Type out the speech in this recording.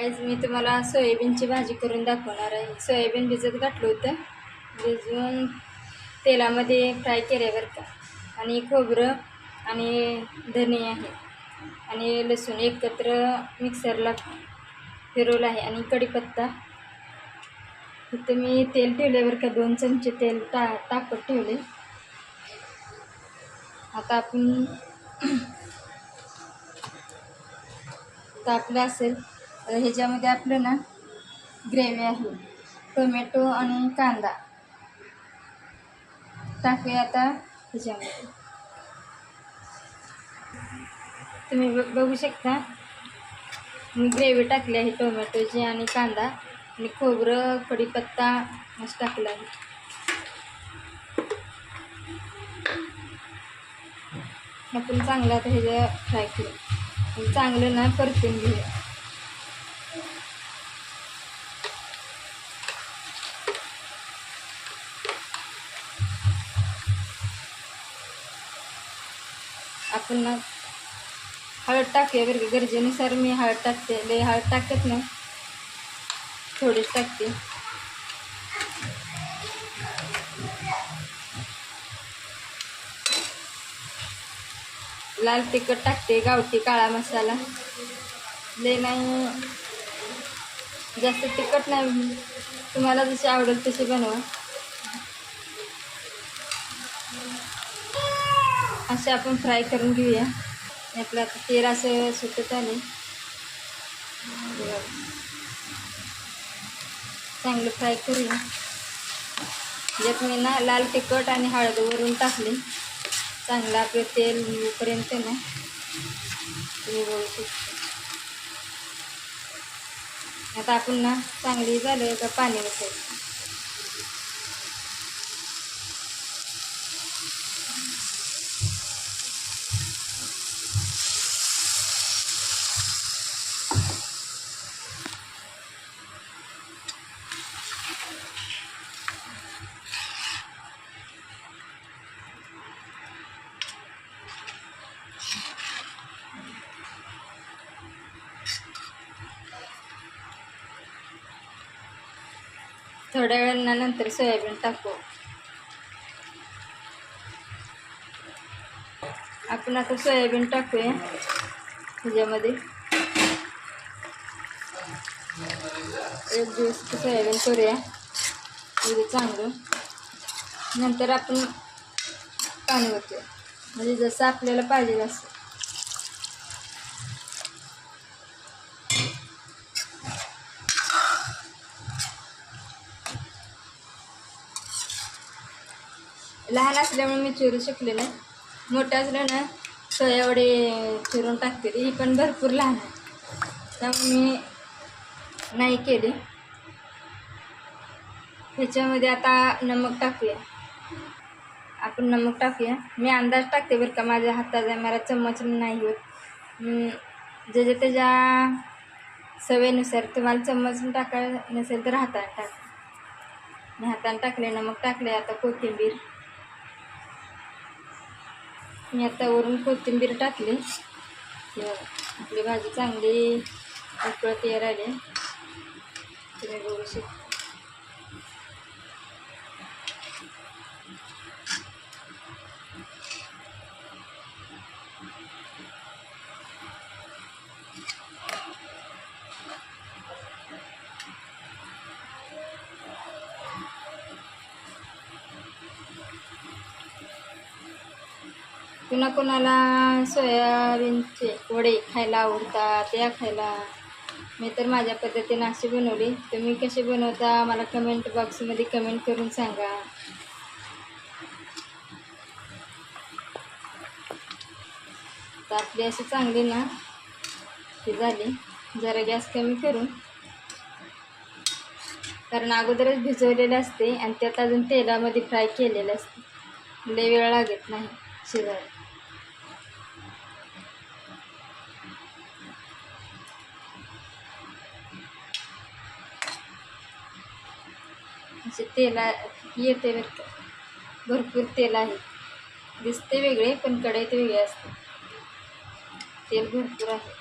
आज मी तुम्हाला सोयाबीनची भाजी करून दाखवणार आहे. सोयाबीन भिजत घातलं होतं. भिजवून तेलामध्ये फ्राय केल्यावर बरं का. आणि खोबरं आणि धने आहे. आणि लसूण एकत्र मिक्सरला फिरवलं आहे. आणि कढीपत्ता. इथं मी तेल ठेवल्यावर का. दोन चमचे तेल टा तापत ठेवले आता आपण तापलं असेल. तर ह्याच्यामध्ये आपलं ना ग्रेव्ही आहे टोमॅटो आणि कांदा. टाकूया आता ह्याच्यामध्ये. तुम्ही बघू शकता. मी ग्रेव्ही टाकली आहे टोमॅटोची आणि कांदा. आणि खोबरं कढीपत्ता असं टाकलं आहे. आपण चांगलं आता ह्याच्या फ्राय केलं चांगलं ना परतून घेऊया. आपण हळद टाकूया बरं का गरजेनुसार मी हळद टाकते लय हळद टाकत नाही. थोडीच टाकते. लाल तिखट टाकते गावठी काळा मसाला. ले नाही जास्त तिखट नाही. तुम्हाला जशी आवडेल तशी बनवा. असे आपण फ्राय करून घेऊया. आपलं आता तेल असं सुटत आले चांगलं फ्राय करूया. ज्यात मी ना लाल तिखट आणि हळद वरून टाकली. चांगलं आपलं तेल येऊपर्यंत ना तुम्ही बघू शकता. आता आपण ना चांगली झालं का पाणी बसायचं थोड्या वेळानं नंतर सोयाबीन टाकू. आपण आता सोयाबीन टाकूया. ह्याच्यामध्ये एक दिवस सोयाबीन करूया. म्हणजे चांगलं. नंतर आपण पाणी होतो म्हणजे जसं आपल्याला पाहिजे असं लहान असल्यामुळे मी चिरू शकले नाही. मोठं असलं ना सोयावडे चिरून टाकते ही पण भरपूर लहान आहे. त्यामुळे मी नाही केली. ह्याच्यामध्ये आता नमक टाकूया. आपण नमक टाकूया. मी अंदाज टाकते बरं का माझ्या हाताचा मला चम्मच नाही होत. ज्याच्या त्याच्या सवयीनुसार तुम्हाला चम्मच टाकायला नसेल तर हाताने टाक. मी हाताने टाकले नमक टाकले आता कोथिंबीर. मी आता वरून कोथिंबीर टाकली. आपली भाजी चांगली उकळत तयार आली तुम्ही बघू शकता. कुणाकुणाला सोयाबीनचे वडे खायला आवडतात त्या खायला. मी तर माझ्या पद्धतीने अशी बनवली. तुम्ही कशी बनवता मला कमेंट बॉक्समध्ये कमेंट करून सांगा. तर आपली अशी चांगली ना ती झाली. जरा गॅस कमी करून. कारण अगोदरच भिजवलेले असते आणि त्यात अजून तेलामध्ये फ्राय केलेलं असते. लय वेळ लागत नाही शिजायला. असे तेला येते बरं का भरपूर तेल आहे. दिसते वेगळे पण कढईत वेगळे असते. तेल भरपूर आहे.